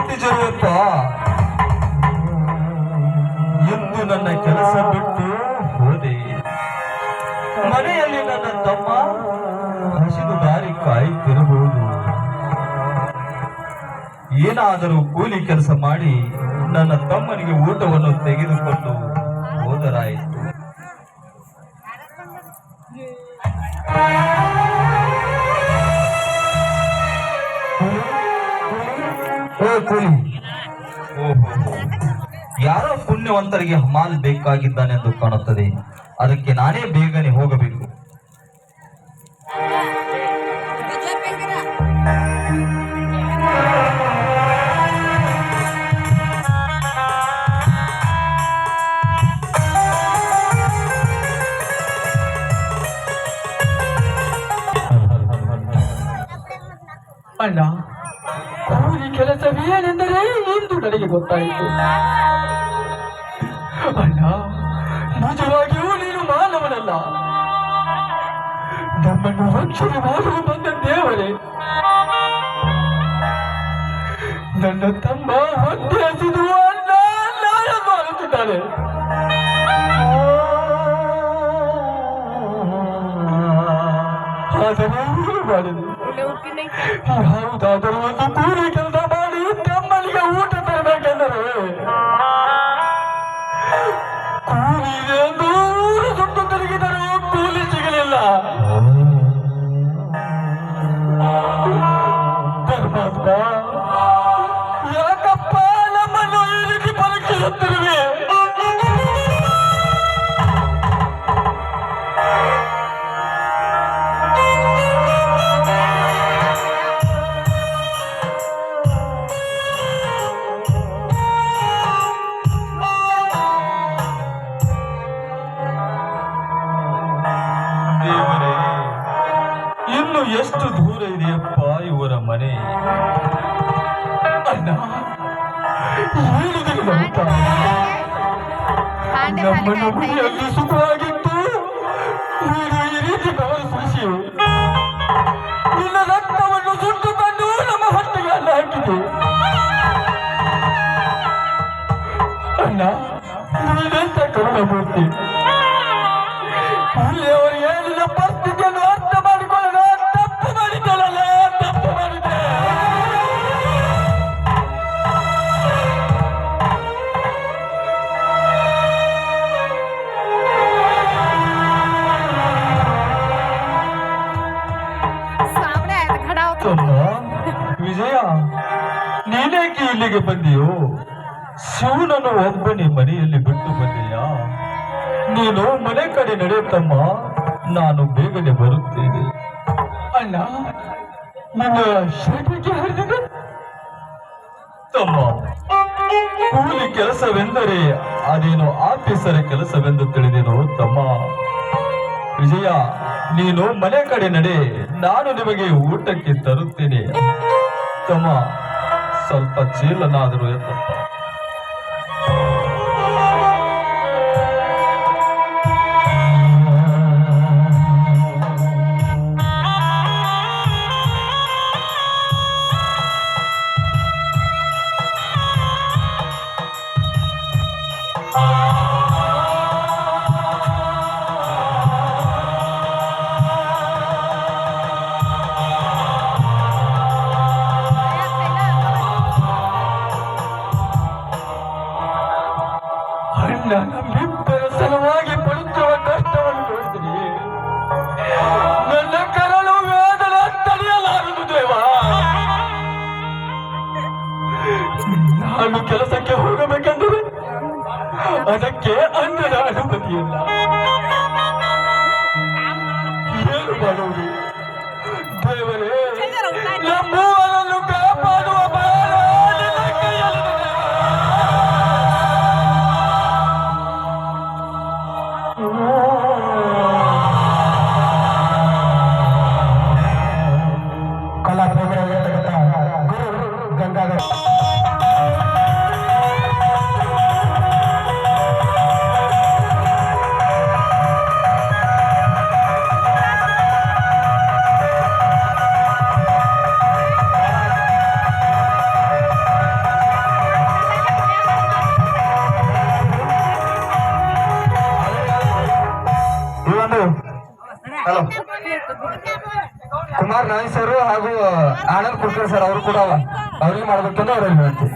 ಹುಟ್ಟಿಜರುವಪ್ಪ ಎಂದು ನನ್ನ ಕೆಲಸ ಬಿಟ್ಟು ಹೋದೆ. ಮನೆಯಲ್ಲಿ ನನ್ನ ತಮ್ಮ ಹಸಿದು ದಾರಿ ಕಾಯುತ್ತಿರಬಹುದು ಏನಾದರೂ ಕೂಲಿ ಕೆಲಸ ಮಾಡಿ ನನ್ನ ತಮ್ಮನಿಗೆ ಊಟವನ್ನು ತೆಗೆದುಕೊಂಡು ಹೋದರಾಯಿತು. ಓ ಯಾರೋ ಪುಣ್ಯವಂತರಿಗೆ ಹಮಾಲ್ ಬೇಕಾಗಿದ್ದಾನೆಂದು ಕಾಣುತ್ತದೆ. ಅದಕ್ಕೆ ನಾನೇ ಬೇಗನೆ ಹೋಗಬೇಕು. ಅಣ್ಣ ಕೂಲಿ ಕೆಲಸವೇನೆಂದರೆ ಇಂದು ನನಗೆ ಗೊತ್ತಾಯಿತು. ಅಲ್ಲ ನಿಜವಾಗಿಯೂ ನೀನು ಮಾನವನಲ್ಲ. ನಮ್ಮನ್ನು ರಕ್ಷಣೆ ಮಾಡಲು ಬಂದ ದೇವರೇ. ನನ್ನ ತಮ್ಮ ಹೊಟ್ಟೆ ಹಸಿದು ಅಣ್ಣ ನಾಳೆಂದು ಅಳುತ್ತಿದ್ದಾನೆ ಆದರೆ ಮಾಡಿದೆ ಯಾವುದಾದರೂ ಒಂದು ದೇವರೇ ಇನ್ನು ಎಷ್ಟು ದೂರ ಇದೆಯಪ್ಪ ಇವರ ಮನೆ? ಅಣ್ಣ? ನಮ್ಮನ್ನು ಮನೆಯಲ್ಲಿ ಸುಖವಾಗಿತ್ತು ನೀನು ಈ ರೀತಿ ಬೆವರು ಸುರಿಸಿ ನಿನ್ನ ರಕ್ತವನ್ನು ಸುಟ್ಟುಕೊಂಡು ನಮ್ಮ ಹೊಟ್ಟೆಗೆ ಹಾಕಿತು ಅಣ್ಣ ನೀನೆಂತ ಕರುಣಮೂರ್ತಿ? ವಿಜಯ ನೀನೇಕೆ ಇಲ್ಲಿಗೆ ಬಂದಿಯೋ? ಶಿವನನ್ನು ಒಬ್ಬನೇ ಮನೆಯಲ್ಲಿ ಬಿಟ್ಟು ಬಂದೆಯಾ? ನೀನು ಮನೆ ಕಡೆ ನಡೆಯುತ್ತಮ್ಮ, ನಾನು ಬೇಗನೆ ಬರುತ್ತೇನೆ. ಅಣ್ಣ, ನಿನ್ನ ಶರ್ಟಿಗೆ ಹರಿದಿದೆ? ತಮ್ಮ, ಕೂಲಿ ಕೆಲಸವೆಂದರೆ ಅದೇನು ಆಫೀಸರ ಕೆಲಸವೆಂದು ತಿಳಿದೇನೋ ತಮ್ಮ? ವಿಜಯ, ನೀನು ಮನೆ ಕಡೆ ನಡೆ, ನಾನು ನಿಮಗೆ ಊಟಕ್ಕೆ ತರುತ್ತೇನೆ. ತಮ್ಮ ಸ್ವಲ್ಪ ಚೀಲನಾದರೂ ಎತ್ತಪ್ಪ ಕೆಲಸಕ್ಕೆ ಹೋಗಬೇಕೆಂದರೆ ಅದಕ್ಕೆ ಅನ್ನದ ಅನುಮತಿಯಿಲ್ಲ. ಏನು ಹಲೋ. ಕುಮಾರ್ ನಾಯ್ ಸರ್ ಹಾಗೂ ಆನಂದ್ ಕುಲ್ಕರ್ ಸರ್ ಅವರು ಕೂಡ ಅವ್ರಿಗೆ ಮಾಡ್ಬೇಕಂದ್ರೆ ಅವ್ರಿಗೆ ಹೇಳ್ತೀನಿ